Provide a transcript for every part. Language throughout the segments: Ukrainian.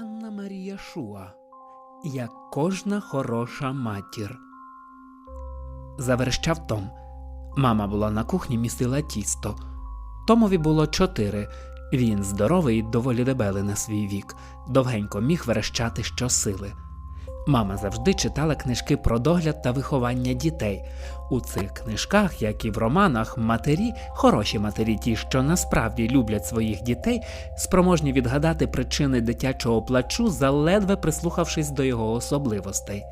Анна Марія Шуа, як кожна хороша матір. Заверещав Том. Мама була на кухні, містила тісто. Томові було чотири. Він здоровий і доволі дебелий на свій вік, довгенько міг верещати щосили. Мама завжди читала книжки про догляд та виховання дітей. У цих книжках, як і в романах, матері, хороші матері, ті, що насправді люблять своїх дітей, спроможні відгадати причини дитячого плачу, заледве прислухавшись до його особливостей.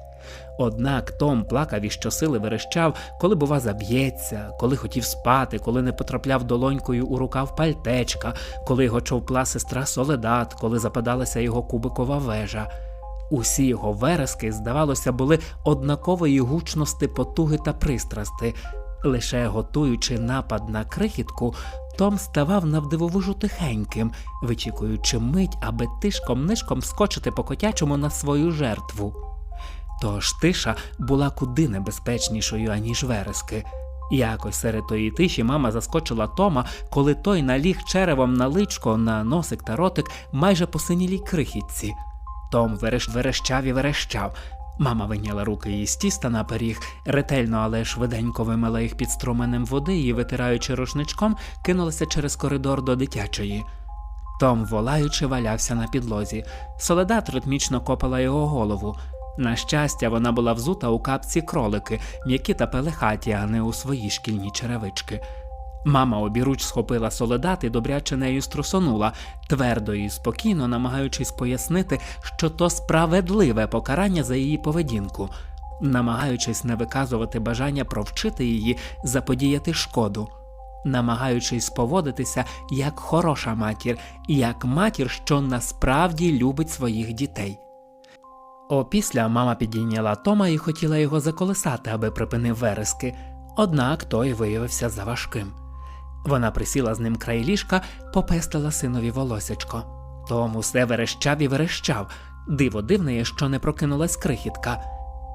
Однак Том плакав і щосили верещав, коли, бува, заб'ється, коли хотів спати, коли не потрапляв долонькою у рукав пальтечка, коли його човпла сестра Соледат, коли западалася його кубикова вежа. Усі його верески, здавалося, були однакової гучності потуги та пристрасти. Лише готуючи напад на крихітку, Том ставав навдивовижу тихеньким, вичікуючи мить, аби тишком нишком скочити по котячому на свою жертву. Тож тиша була куди небезпечнішою, аніж верески. Якось серед тої тиші мама заскочила Тома, коли той наліг черевом на личко, на носик та ротик майже посинілій крихітці. Том верещ верещав і верещав. Мама вийняла руки із тіста на пиріг, ретельно, але швиденько вимила їх під струменем води і, витираючи рушничком, кинулася через коридор до дитячої. Том, волаючи, валявся на підлозі. Соледат ритмічно копала його голову. На щастя, вона була взута у капці кролики, м'які та пелехаті, а не у свої шкільні черевички. Мама обіруч схопила соледат і добряче нею струсонула, твердо і спокійно намагаючись пояснити, що то справедливе покарання за її поведінку, намагаючись не виказувати бажання провчити її заподіяти шкоду, намагаючись поводитися як хороша матір, як матір, що насправді любить своїх дітей. Опісля мама підійняла Тома і хотіла його заколисати, аби припинив верески, однак той виявився заважким. Вона присіла з ним край ліжка, попестила синові волосячко. Том усе верещав і верещав. Диво дивне, що не прокинулась крихітка.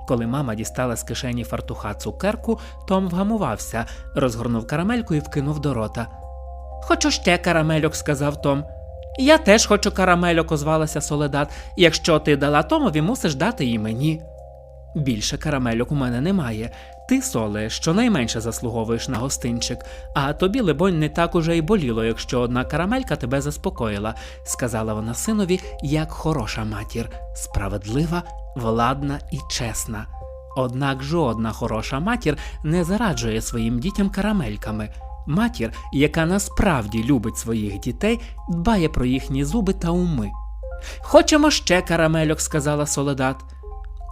Коли мама дістала з кишені фартуха цукерку, Том вгамувався, розгорнув карамельку і вкинув до рота. Хочу ще карамельок, сказав Том. Я теж хочу карамельок, озвалася Соледат. Якщо ти дала Томові, мусиш дати і мені. Більше карамельок у мене немає. Ти, соле, щонайменше заслуговуєш на гостинчик, а тобі, либонь, не так уже й боліло, якщо одна карамелька тебе заспокоїла, сказала вона синові, як хороша матір, справедлива, владна і чесна. Однак жодна хороша матір не зараджує своїм дітям карамельками. Матір, яка насправді любить своїх дітей, дбає про їхні зуби та уми. Хочемо ще карамельок, сказала Солодат.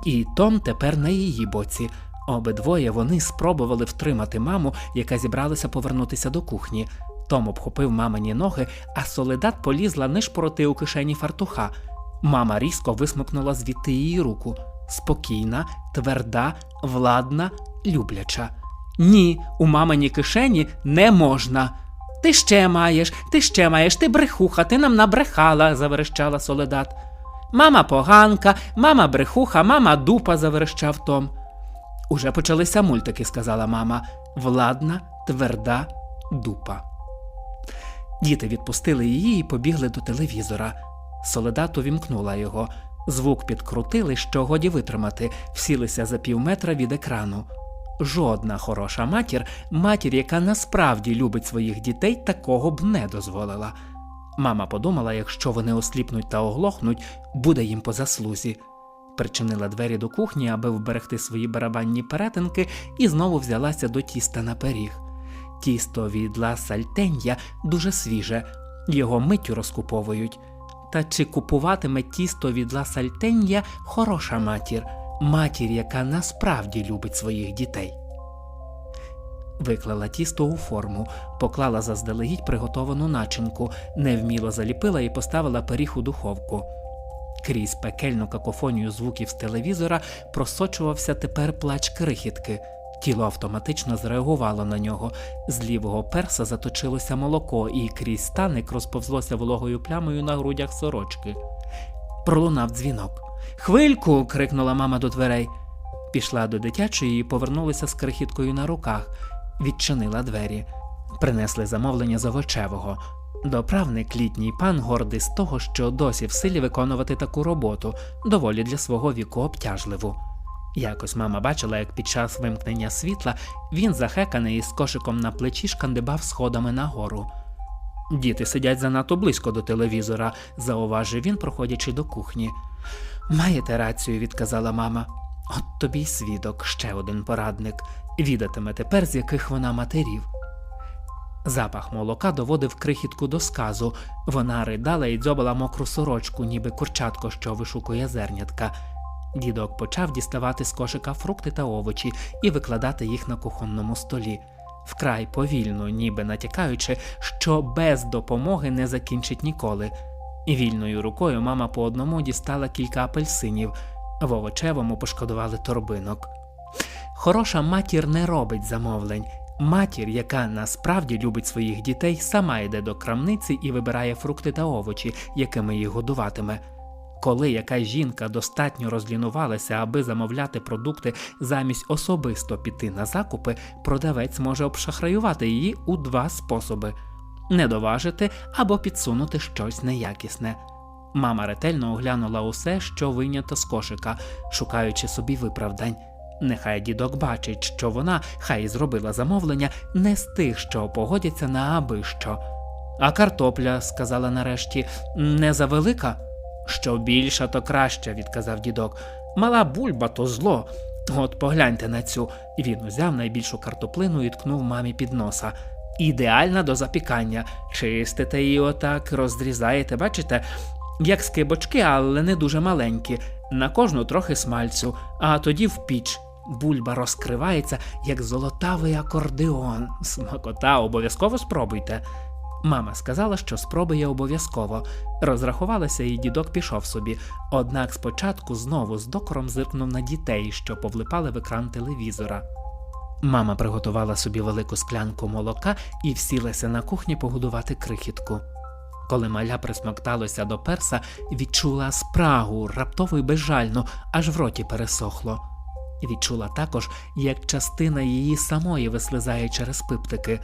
І Том тепер на її боці. Обидвоє вони спробували втримати маму, яка зібралася повернутися до кухні. Том обхопив мамині ноги, а Соледат полізла нишпороти у кишені фартуха. Мама різко висмикнула звідти її руку. Спокійна, тверда, владна, любляча. Ні, у маминій кишені не можна. Ти ще маєш, ти ще маєш, ти брехуха, ти нам набрехала, заверещала Соледат. Мама поганка, мама брехуха, мама дупа, заверещав Том. Уже почалися мультики, сказала мама. Владна, тверда дупа. Діти відпустили її і побігли до телевізора. Соледат увімкнула його. Звук підкрутили, що годі витримати, всілися за півметра від екрану. Жодна хороша матір, матір, яка насправді любить своїх дітей, такого б не дозволила. Мама подумала, якщо вони осліпнуть та оглохнуть, буде їм по заслузі. Причинила двері до кухні, аби вберегти свої барабанні перетинки, і знову взялася до тіста на пиріг. Тісто від Ла Сальтенья дуже свіже, його миттю розкуповують. Та чи купуватиме тісто від Ла Сальтенья хороша матір, матір, яка насправді любить своїх дітей? Виклала тісто у форму, поклала заздалегідь приготовану начинку, невміло заліпила і поставила пиріг у духовку. Крізь пекельну какофонію звуків з телевізора просочувався тепер плач крихітки. Тіло автоматично зреагувало на нього. З лівого перса заточилося молоко, і крізь станик розповзлося вологою плямою на грудях сорочки. Пролунав дзвінок. Хвильку. крикнула мама до дверей. Пішла до дитячої і повернулася з крихіткою на руках, відчинила двері. Принесли замовлення з овочевого. Доправник літній пан гордий з того, що досі в силі виконувати таку роботу, доволі для свого віку обтяжливу. Якось мама бачила, як під час вимкнення світла він, захеканий із кошиком на плечі, шкандибав сходами нагору. Діти сидять занадто близько до телевізора, зауважив він, проходячи до кухні. Маєте рацію, відказала мама. От тобі й свідок, ще один порадник. Відатиме тепер, з яких вона матерів. Запах молока доводив крихітку до сказу. Вона ридала і дзьобала мокру сорочку, ніби курчатко, що вишукує зернятка. Дідок почав діставати з кошика фрукти та овочі і викладати їх на кухонному столі. Вкрай повільно, ніби натякаючи, що без допомоги не закінчить ніколи. Вільною рукою мама по одному дістала кілька апельсинів, в овочевому пошкодували торбинок. Хороша матір не робить замовлень. Матір, яка насправді любить своїх дітей, сама йде до крамниці і вибирає фрукти та овочі, якими їх годуватиме. Коли якась жінка достатньо розлінувалася, аби замовляти продукти замість особисто піти на закупи, продавець може обшахраювати її у два способи: недоважити або підсунути щось неякісне. Мама ретельно оглянула усе, що вийнято з кошика, шукаючи собі виправдань. Нехай дідок бачить, що вона, хай зробила замовлення, не з тих, що погодяться на аби що. А картопля, сказала нарешті, не завелика? Що більша, то краще, відказав дідок. Мала бульба то зло. От погляньте на цю. Він узяв найбільшу картоплину і ткнув мамі під носа. Ідеальна до запікання. Чистите її отак, розрізаєте, бачите, як скибочки, але не дуже маленькі. На кожну трохи смальцю, а тоді в піч. Бульба розкривається, як золотавий акордеон. Смакота, обов'язково спробуйте. Мама сказала, що спробує обов'язково. Розрахувалася, і дідок пішов собі. Однак спочатку знову з докором зиркнув на дітей, що повлипали в екран телевізора. Мама приготувала собі велику склянку молока і всілася на кухні погодувати крихітку. Коли маля присмокталося до перса, відчула спрагу, раптово й безжально, аж в роті пересохло. Відчула також, як частина її самої вислизає через пиптики.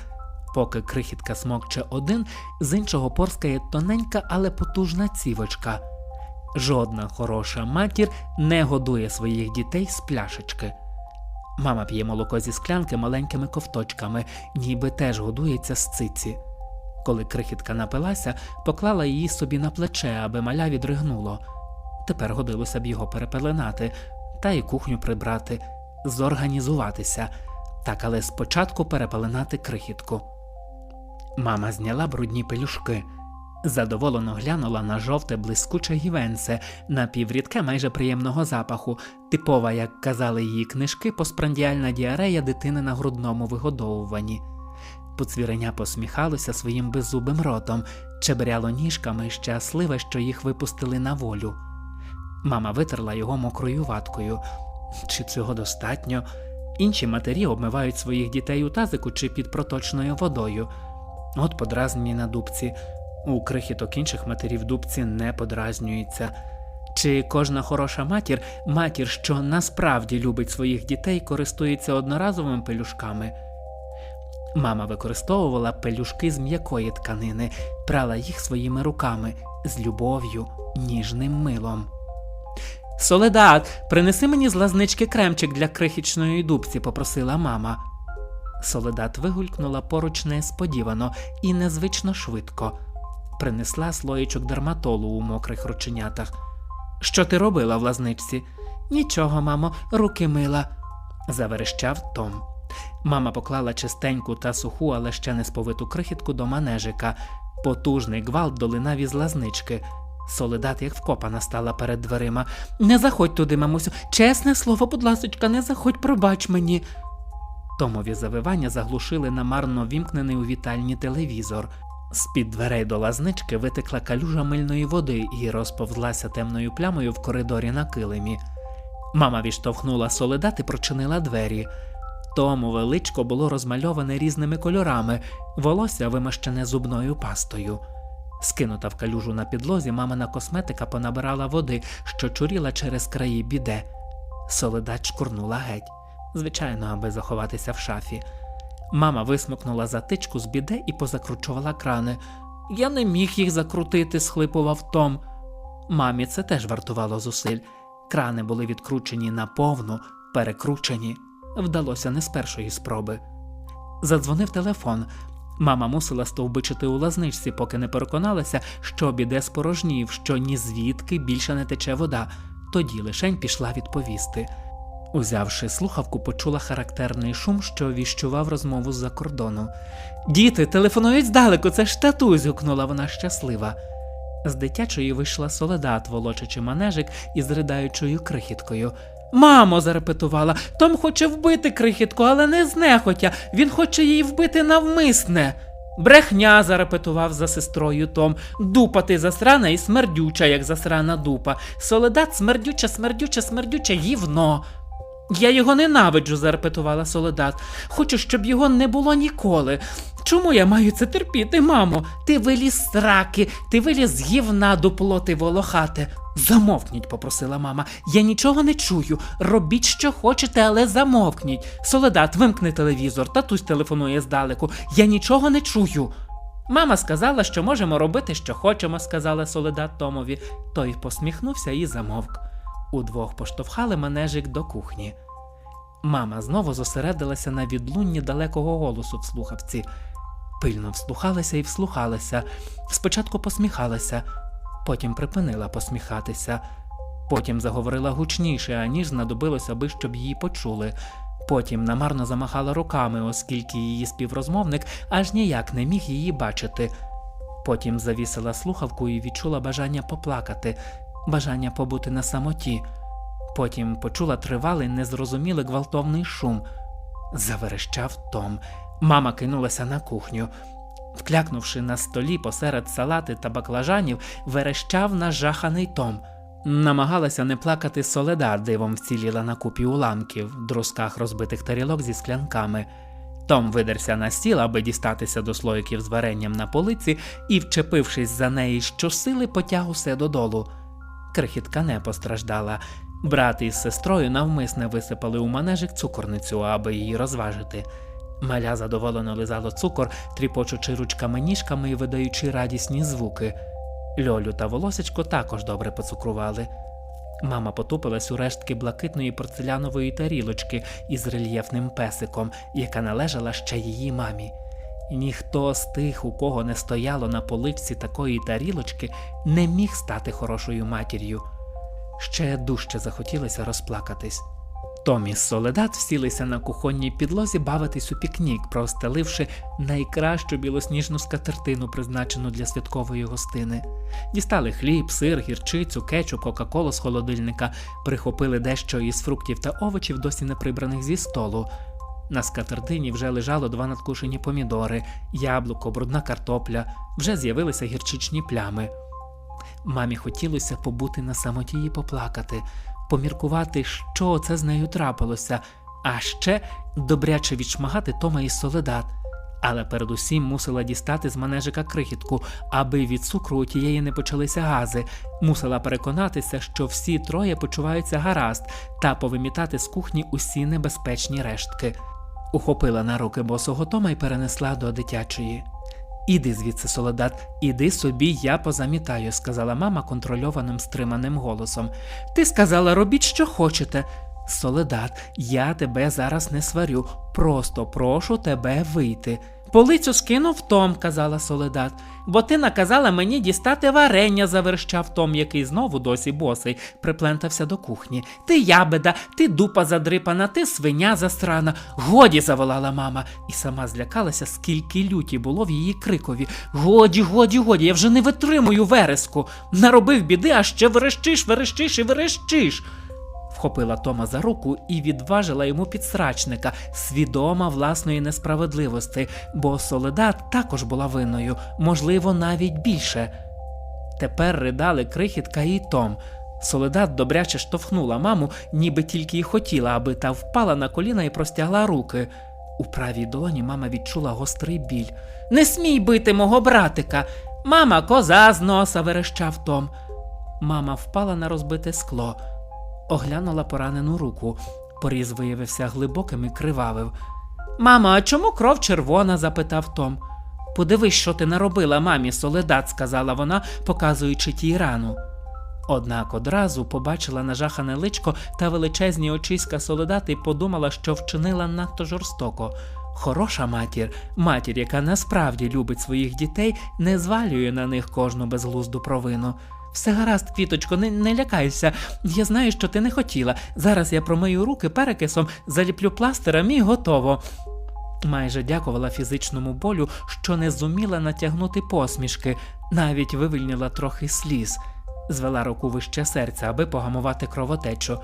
Поки крихітка смокче один, з іншого порскає тоненька, але потужна цівочка. Жодна хороша матір не годує своїх дітей з пляшечки. Мама п'є молоко зі склянки маленькими ковточками, ніби теж годується з циці. Коли крихітка напилася, поклала її собі на плече, аби маля відригнуло. Тепер годилося б його перепеленати, та й кухню прибрати, зорганізуватися, так але спочатку перепеленати крихітку. Мама зняла брудні пелюшки, задоволено глянула на жовте блискуче гівенце, напіврідке майже приємного запаху, типова, як казали її книжки, постпрандіальна діарея дитини на грудному вигодовуванні. Поцвіреня посміхалося своїм беззубим ротом, чебряло ніжками, щасливе, що їх випустили на волю. Мама витерла його мокрою ваткою. Чи цього достатньо? Інші матері обмивають своїх дітей у тазику чи під проточною водою. От подразнені на дубці. У крихіток інших матерів дубці не подразнюються. Чи кожна хороша матір, матір, що насправді любить своїх дітей, користується одноразовими пелюшками? Мама використовувала пелюшки з м'якої тканини, прала їх своїми руками з любов'ю, ніжним милом. Соледат, принеси мені з лазнички кремчик для крихічної дубці, попросила мама. Соледат вигулькнула поруч несподівано і незвично швидко. Принесла слоєчок дерматолу у мокрих рученятах. Що ти робила в лазничці? Нічого, мамо, руки мила, заверещав Том. Мама поклала чистеньку та суху, але ще не сповиту крихітку до манежика. Потужний гвалт долинав із лазнички. Соледат, як вкопана, стала перед дверима. Не заходь туди, мамусю. Чесне слово, будь ласочка, не заходь, пробач мені. Томові завивання заглушили намарно вімкнений у вітальні телевізор. З-під дверей до лазнички витекла калюжа мильної води і розповзлася темною плямою в коридорі на килимі. Мама відштовхнула соледат і прочинила двері. Тому величко було розмальоване різними кольорами, волосся вимащене зубною пастою. Скинута в калюжу на підлозі, мамина косметика понабирала води, що чуріла через краї біде. Соледат шкурнула геть, звичайно, аби заховатися в шафі. Мама висмикнула затичку з біде і позакручувала крани. Я не міг їх закрутити, схлипував Том. Мамі це теж вартувало зусиль. Крани були відкручені наповну, перекручені. Вдалося не з першої спроби. Задзвонив телефон. Мама мусила стовбичити у лазничці, поки не переконалася, що біде спорожнів, що ні звідки більше не тече вода. Тоді лишень пішла відповісти. Узявши слухавку, почула характерний шум, що віщував розмову з-за кордону. Діти, телефонують здалеку, це ж татусь, гукнула вона щаслива. З дитячої вийшла солодат, волочачи манежик із ридаючою крихіткою. Мамо, зарепетувала, Том хоче вбити крихітку, але не знехотя. Він хоче її вбити навмисне. Брехня, зарепетував за сестрою Том. Дупа ти засрана і смердюча, як засрана дупа. Соледат смердюча, смердюча, смердюча, гівно. Я його ненавиджу, зарепетувала Солодат. Хочу, щоб його не було ніколи. Чому я маю це терпіти, мамо? Ти виліз з раки, ти виліз з гівна дуплоти волохате. Замовкніть, попросила мама. Я нічого не чую. Робіть, що хочете, але замовкніть. Солодат, вимкни телевізор, татусь телефонує здалеку. Я нічого не чую. Мама сказала, що можемо робити, що хочемо, сказала Соледат Томові. Той посміхнувся і замовк. Удвох поштовхали манежик до кухні. Мама знову зосередилася на відлунні далекого голосу в слухавці. Пильно вслухалася і вслухалася. Спочатку посміхалася, потім припинила посміхатися, потім заговорила гучніше, аніж знадобилося би, щоб її почули. Потім намарно замахала руками, оскільки її співрозмовник аж ніяк не міг її бачити. Потім завісила слухавку і відчула бажання поплакати, бажання побути на самоті. Потім почула тривалий, незрозумілий гвалтовний шум. Заверещав Том. Мама кинулася на кухню. Вклякнувши на столі посеред салати та баклажанів, верещав нажаханий Том. Намагалася не плакати соледа, дивом вціліла на купі уламків, друзках розбитих тарілок зі склянками. Том видерся на стіл, аби дістатися до слоїків з варенням на полиці, і, вчепившись за неї щосили, потяг усе додолу. Крихітка не постраждала. Брат із сестрою навмисне висипали у манежик цукорницю, аби її розважити. Маля задоволено лизало цукор, тріпочучи ручками ніжками і видаючи радісні звуки. Льолю та волосечко також добре поцукрували. Мама потупилась у рештки блакитної порцелянової тарілочки із рельєфним песиком, яка належала ще її мамі. Ніхто з тих, у кого не стояло на поливці такої тарілочки, не міг стати хорошою матір'ю. Ще дужче захотілося розплакатись. Томі з Соледат всілися на кухонній підлозі бавитись у пікнік, простеливши найкращу білосніжну скатертину, призначену для святкової гостини. Дістали хліб, сир, гірчицю, кетчуп, кока-колу з холодильника, прихопили дещо із фруктів та овочів, досі не прибраних зі столу. На скатертині вже лежало два надкушені помідори, яблуко, брудна картопля, вже з'явилися гірчичні плями. Мамі хотілося побути на самоті і поплакати, поміркувати, що це з нею трапилося, а ще добряче відшмагати Тома із соледат. Але передусім мусила дістати з манежика крихітку, аби від цукру у тієї не почалися гази. Мусила переконатися, що всі троє почуваються гаразд, та повимітати з кухні усі небезпечні рештки. Ухопила на руки босого Тома і перенесла до дитячої. Іди звідси, солодат, іди собі, я позамітаю, сказала мама контрольованим стриманим голосом. Ти сказала, робіть, що хочете. Соледат, я тебе зараз не сварю, просто прошу тебе вийти. Полицю скинув Том, казала Соледат, бо ти наказала мені дістати варення, заверщав Том, який знову досі босий, приплентався до кухні. Ти ябеда, ти дупа задрипана, ти свиня засрана. Годі, заволала мама, і сама злякалася, скільки люті було в її крикові. Годі, годі, годі, я вже не витримую вереску. Наробив біди, а ще верещиш, верещиш і верещиш. Вхопила Тома за руку і відважила йому підсрачника, свідома власної несправедливості, бо Соледат також була винною, можливо, навіть більше. Тепер ридали крихітка і Том. Соледат добряче штовхнула маму, ніби тільки й хотіла, аби та впала на коліна і простягла руки. У правій долоні мама відчула гострий біль. Не смій бити мого братика. Мама, коза з носа, верещав Том. Мама впала на розбите скло оглянула поранену руку. Поріз виявився глибоким і кривавив. Мамо, а чому кров червона? запитав Том. Подивись, що ти наробила мамі, соледат, сказала вона, показуючи тій рану. Однак одразу побачила нажахане личко та величезні очиська солодат і подумала, що вчинила надто жорстоко. Хороша матір, матір, яка насправді любить своїх дітей, не звалює на них кожну безглузду провину. Все гаразд, квіточко, не, не лякайся. Я знаю, що ти не хотіла. Зараз я промию руки перекисом, заліплю пластером і готово. Майже дякувала фізичному болю, що не зуміла натягнути посмішки, навіть вивільнила трохи сліз, звела руку вище серця, аби погамувати кровотечу.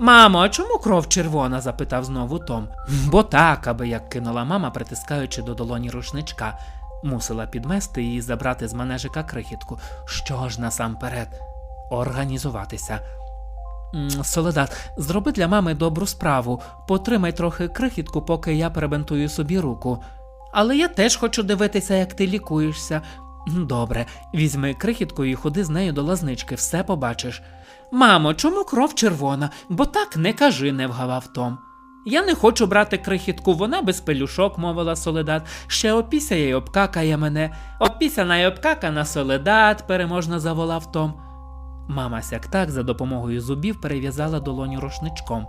Мамо, а чому кров червона? запитав знову Том. Бо так, аби як кинула мама, притискаючи до долоні рушничка. Мусила підмести і забрати з манежика крихітку. Що ж насамперед? Організуватися. Солодат, зроби для мами добру справу. Потримай трохи крихітку, поки я перебинтую собі руку. Але я теж хочу дивитися, як ти лікуєшся. Добре, візьми крихітку і ходи з нею до лазнички, все побачиш. Мамо, чому кров червона? Бо так не кажи, не вгавав Том. Я не хочу брати крихітку, вона без пелюшок, мовила Соледат. Ще опісяє й обкакає мене. Опісяна й обкакана Соледат, переможно заволав Том. Мама сяк-так за допомогою зубів перев'язала долоню рушничком.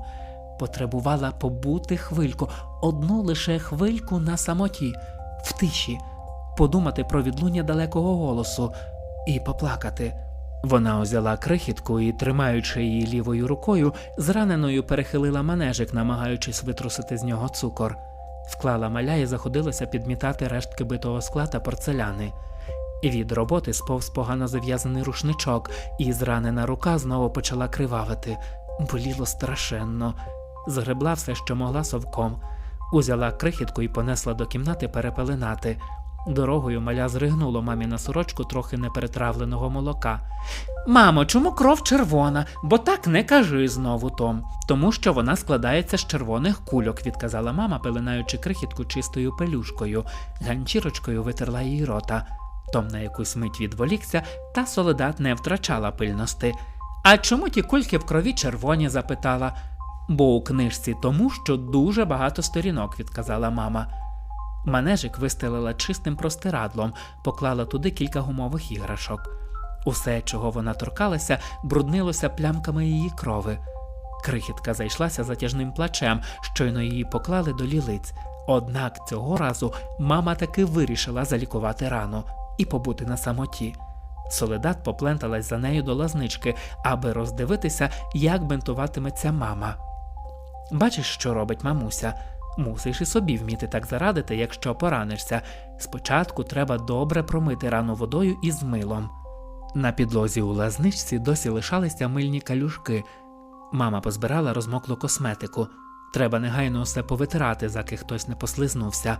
Потребувала побути хвильку, одну лише хвильку на самоті, в тиші, подумати про відлуння далекого голосу і поплакати. Вона узяла крихітку і, тримаючи її лівою рукою, зраненою перехилила манежик, намагаючись витрусити з нього цукор. Вклала маля і заходилася підмітати рештки битого скла та порцеляни. Від роботи сповз погано зав'язаний рушничок, і зранена рука знову почала кривавити. Боліло страшенно. Згребла все, що могла совком. Узяла крихітку і понесла до кімнати перепелинати. Дорогою маля зригнуло мамі на сорочку трохи неперетравленого молока. Мамо, чому кров червона? Бо так не кажи знову Том. Тому що вона складається з червоних кульок, відказала мама, пеленаючи крихітку чистою пелюшкою. Ганчірочкою витерла їй рота. Том на якусь мить відволікся, та солодат не втрачала пильності. А чому ті кульки в крові червоні? запитала. Бо у книжці тому, що дуже багато сторінок, відказала мама. Манежик вистелила чистим простирадлом, поклала туди кілька гумових іграшок. Усе, чого вона торкалася, бруднилося плямками її крови. Крихітка зайшлася затяжним плачем, щойно її поклали до лілиць. Однак цього разу мама таки вирішила залікувати рану і побути на самоті. Соледат попленталась за нею до лазнички, аби роздивитися, як бинтуватиметься мама. Бачиш, що робить мамуся. Мусиш і собі вміти так зарадити, якщо поранишся. Спочатку треба добре промити рану водою із милом. На підлозі у лазничці досі лишалися мильні калюшки. Мама позбирала розмоклу косметику. Треба негайно усе повитирати, заки хтось не послизнувся.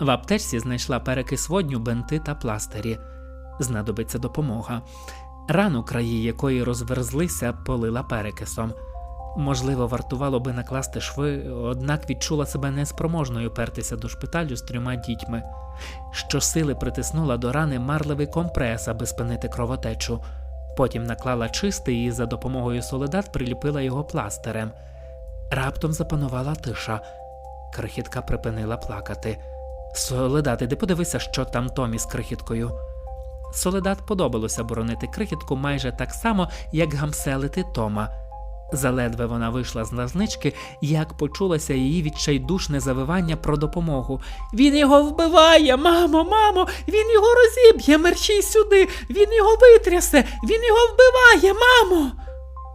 В аптечці знайшла перекис водню, бенти та пластирі. Знадобиться допомога. Рану, краї якої розверзлися, полила перекисом. Можливо, вартувало би накласти шви, однак відчула себе неспроможною пертися до шпиталю з трьома дітьми. Щосили притиснула до рани марливий компрес, аби спинити кровотечу. Потім наклала чистий і за допомогою солидат приліпила його пластирем. Раптом запанувала тиша. Крихітка припинила плакати. Соледат, іди подивися, що там Томі з крихіткою. Соледат подобалося боронити крихітку майже так само, як гамселити Тома. Заледве вона вийшла з лазнички, як почулося її відчайдушне завивання про допомогу. Він його вбиває, мамо, мамо, він його розіб'є, мерщій сюди, він його витрясе, він його вбиває, мамо.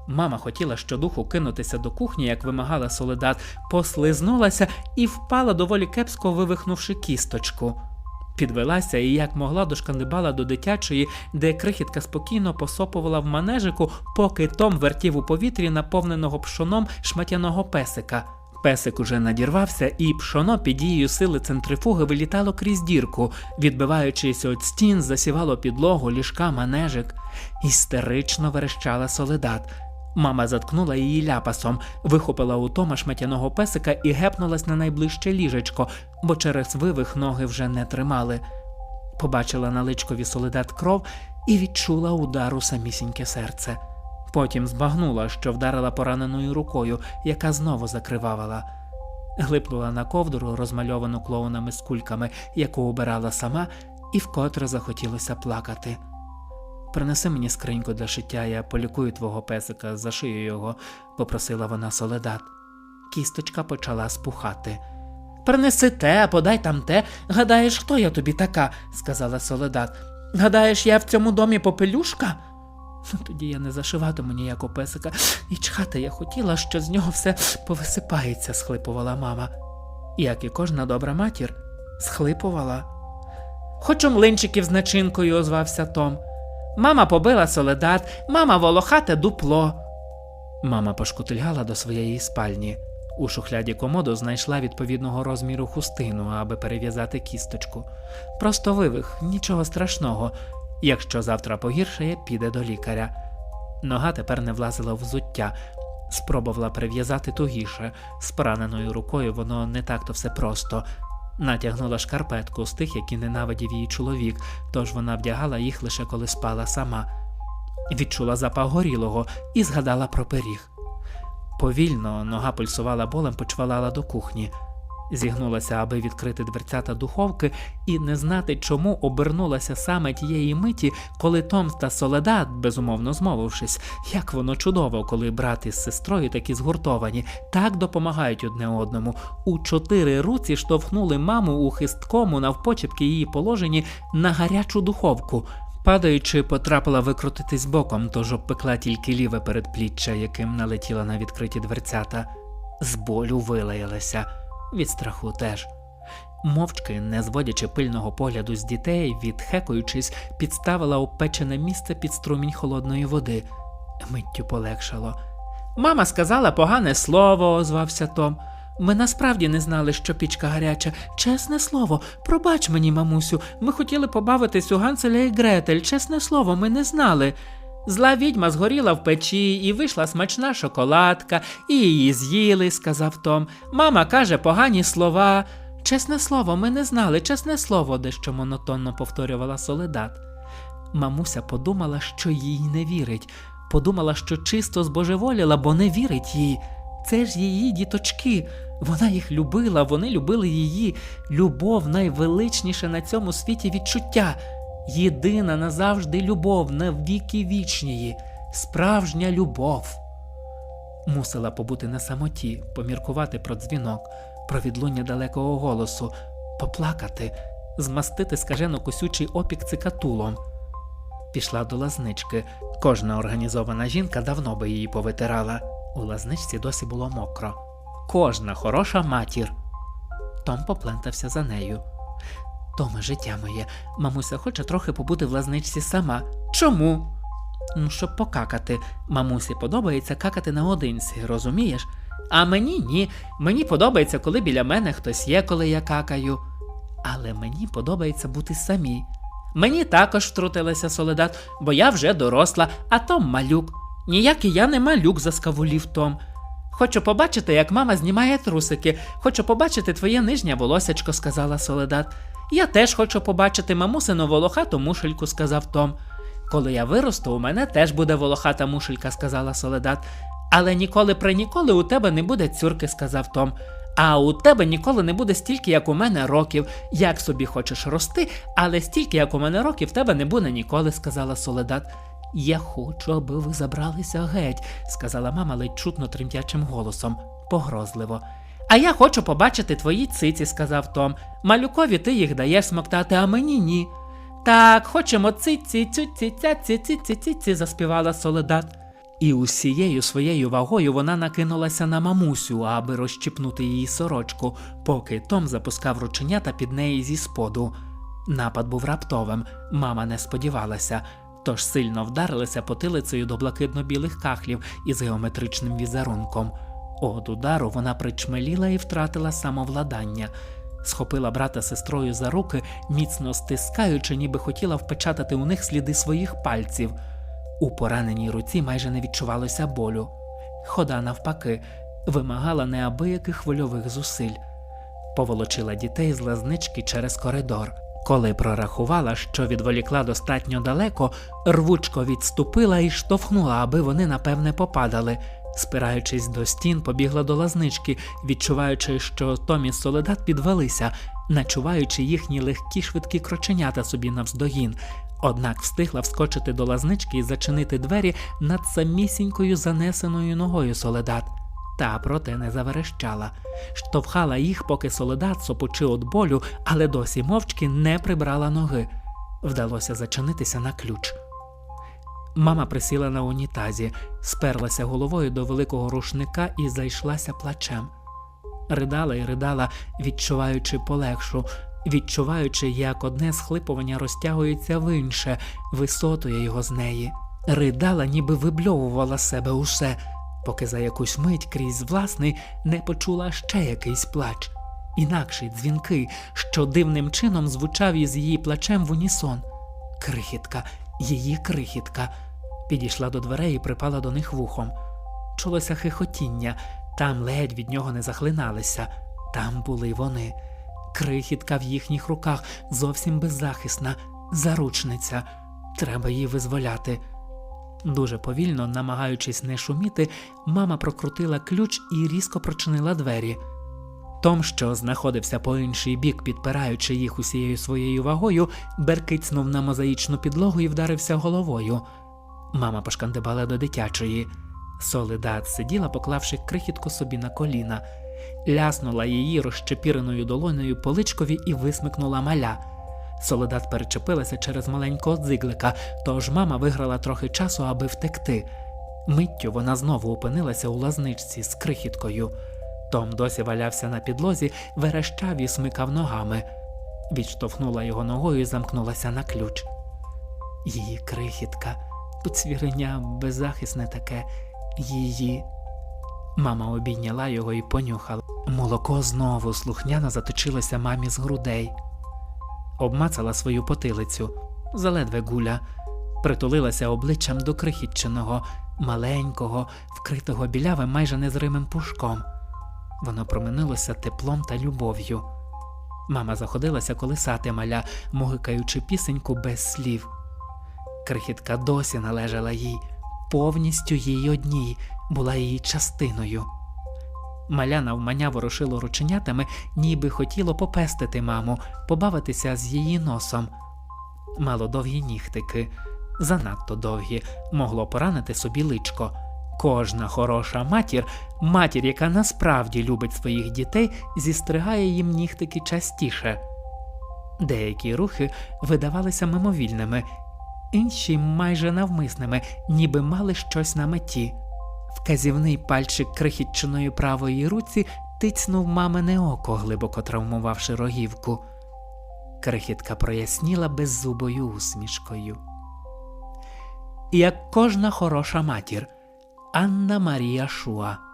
Мама хотіла щодуху кинутися до кухні, як вимагала солидат, послизнулася і впала доволі кепсько вивихнувши кісточку. Підвелася і як могла дошкандибала до дитячої, де крихітка спокійно посопувала в манежику, поки Том вертів у повітрі наповненого пшоном шматяного песика. Песик уже надірвався, і пшоно під дією сили центрифуги вилітало крізь дірку, відбиваючись від стін, засівало підлогу, ліжка, манежик. Істерично верещала солидат. Мама заткнула її ляпасом, вихопила у Тома шматяного песика і гепнулась на найближче ліжечко, бо через вивих ноги вже не тримали. Побачила на личкові солидат кров і відчула удар у самісіньке серце. Потім збагнула, що вдарила пораненою рукою, яка знову закривавила. глипнула на ковдру, розмальовану клоунами з кульками, яку обирала сама, і вкотре захотілося плакати. Принеси мені скриньку для шиття, я полікую твого песика, зашию його, попросила вона соледат. Кісточка почала спухати. Принеси те, подай там те. Гадаєш, хто я тобі така? сказала соледат. Гадаєш, я в цьому домі попелюшка? Ну, тоді я не зашиватиму ніякого песика, і чхати я хотіла, що з нього все повисипається, схлипувала мама. Як і кожна добра матір, схлипувала. Хочу млинчиків з начинкою, озвався Том. Мама побила соледат, мама волохате дупло. Мама пошкутильгала до своєї спальні. У шухляді комоду знайшла відповідного розміру хустину, аби перев'язати кісточку. Просто вивих, нічого страшного. Якщо завтра погіршає, піде до лікаря. Нога тепер не влазила в взуття. Спробувала перев'язати тугіше. З пораненою рукою воно не так-то все просто. Натягнула шкарпетку з тих, які ненавидів її чоловік, тож вона вдягала їх лише коли спала сама. Відчула запах горілого і згадала про пиріг. Повільно нога пульсувала болем, почвалала до кухні. Зігнулася, аби відкрити дверцята духовки, і не знати, чому обернулася саме тієї миті, коли Том та Соледат, безумовно змовившись, як воно чудово, коли брат із сестрою такі згуртовані, так допомагають одне одному. У чотири руці штовхнули маму у хисткому навпочепки її положенні на гарячу духовку. Падаючи, потрапила викрутитись боком, тож обпекла тільки ліве передпліччя, яким налетіла на відкриті дверцята. З болю вилаялася, від страху теж. Мовчки, не зводячи пильного погляду з дітей, відхекуючись, підставила опечене місце під струмінь холодної води. Миттю полегшало. Мама сказала погане слово, озвався Том. Ми насправді не знали, що пічка гаряча. Чесне слово, пробач мені, мамусю, ми хотіли побавитись у Ганселя і Гретель. Чесне слово, ми не знали. Зла відьма згоріла в печі, і вийшла смачна шоколадка, і її з'їли, сказав Том. Мама каже погані слова. Чесне слово, ми не знали, чесне слово, дещо монотонно повторювала Соледат. Мамуся подумала, що їй не вірить, подумала, що чисто збожеволіла, бо не вірить їй. Це ж її діточки. Вона їх любила, вони любили її. Любов найвеличніше на цьому світі відчуття. Єдина назавжди любов, на віки вічнії, справжня любов. Мусила побути на самоті, поміркувати про дзвінок, про відлуння далекого голосу, поплакати, змастити скажено косючий опік цикатулом. Пішла до лазнички. Кожна організована жінка давно би її повитирала. У лазничці досі було мокро. Кожна хороша матір. Том поплентався за нею. Томе, життя моє, мамуся хоче трохи побути в лазничці сама. Чому? Ну, щоб покакати. Мамусі подобається какати наодинці, розумієш? А мені ні. Мені подобається, коли біля мене хтось є, коли я какаю. Але мені подобається бути самій. Мені також втрутилася Соледат, бо я вже доросла, а Том малюк. Ніякий я не малюк, заскавулів Том. Хочу побачити, як мама знімає трусики. Хочу побачити твоє нижнє волосячко, сказала Соледат. Я теж хочу побачити мамусину волохату мушельку, сказав Том. Коли я виросту, у мене теж буде волохата мушелька, сказала Соледат. Але ніколи при ніколи у тебе не буде цюрки, сказав Том. А у тебе ніколи не буде стільки, як у мене років. Як собі хочеш рости, але стільки, як у мене років, тебе не буде ніколи, сказала Соледат. Я хочу, аби ви забралися геть, сказала мама ледь чутно тремтячим голосом, погрозливо. А я хочу побачити твої циці, сказав Том. Малюкові ти їх даєш смоктати, а мені ні. Так, хочемо циці, цюці, цяці, циці, циці, заспівала Соледат. І усією своєю вагою вона накинулася на мамусю, аби розчіпнути її сорочку, поки Том запускав рученята під неї зі споду. Напад був раптовим, мама не сподівалася, тож сильно вдарилася потилицею до блакитно-білих кахлів із геометричним візерунком. От удару вона причмеліла і втратила самовладання. Схопила брата сестрою за руки, міцно стискаючи, ніби хотіла впечатати у них сліди своїх пальців. У пораненій руці майже не відчувалося болю. Хода, навпаки, вимагала неабияких вольових зусиль. Поволочила дітей з лазнички через коридор. Коли прорахувала, що відволікла достатньо далеко, рвучко відступила і штовхнула, аби вони напевне попадали. Спираючись до стін, побігла до лазнички, відчуваючи, що Том і Соледат підвелися, начуваючи їхні легкі швидкі кроченята собі навздогін. Однак встигла вскочити до лазнички і зачинити двері над самісінькою занесеною ногою Соледат. Та проте не заверещала, штовхала їх, поки солдат сопучи від болю, але досі мовчки не прибрала ноги. Вдалося зачинитися на ключ. Мама присіла на унітазі, сперлася головою до великого рушника і зайшлася плачем. Ридала і ридала, відчуваючи полегшу, відчуваючи, як одне схлипування розтягується в інше, висотує його з неї. Ридала, ніби вибльовувала себе усе, поки за якусь мить крізь власний не почула ще якийсь плач, інакший дзвінкий, що дивним чином звучав із її плачем в унісон. Крихітка, її крихітка. Підійшла до дверей і припала до них вухом. Чулося хихотіння, там ледь від нього не захлиналися, там були вони. Крихітка в їхніх руках зовсім беззахисна, заручниця. Треба її визволяти. Дуже повільно, намагаючись не шуміти, мама прокрутила ключ і різко прочинила двері. Том, що знаходився по інший бік, підпираючи їх усією своєю вагою, беркицнув на мозаїчну підлогу і вдарився головою. Мама пошкандибала до дитячої. Солидат сиділа, поклавши крихітку собі на коліна, ляснула її розчепіреною долонею по личкові і висмикнула маля. Солодат перечепилася через маленького дзиглика, тож мама виграла трохи часу, аби втекти. Миттю вона знову опинилася у лазничці з крихіткою. Том досі валявся на підлозі, верещав і смикав ногами. Відштовхнула його ногою і замкнулася на ключ. Її крихітка, поцвірення беззахисне таке, її. Мама обійняла його і понюхала. Молоко знову слухняно заточилося мамі з грудей обмацала свою потилицю, заледве гуля, притулилася обличчям до крихітченого, маленького, вкритого білявим майже незримим пушком. Воно проминилося теплом та любов'ю. Мама заходилася колисати маля, мугикаючи пісеньку без слів. Крихітка досі належала їй, повністю їй одній, була її частиною. Маля навмання ворушило рученятами, ніби хотіло попестити маму, побавитися з її носом. Мало довгі нігтики, занадто довгі, могло поранити собі личко. Кожна хороша матір, матір, яка насправді любить своїх дітей, зістригає їм нігтики частіше. Деякі рухи видавалися мимовільними, інші майже навмисними, ніби мали щось на меті. Вказівний пальчик крихітчиної правої руці тицнув мамине око, глибоко травмувавши рогівку. Крихітка проясніла беззубою усмішкою. Як кожна хороша матір, Анна Марія Шуа.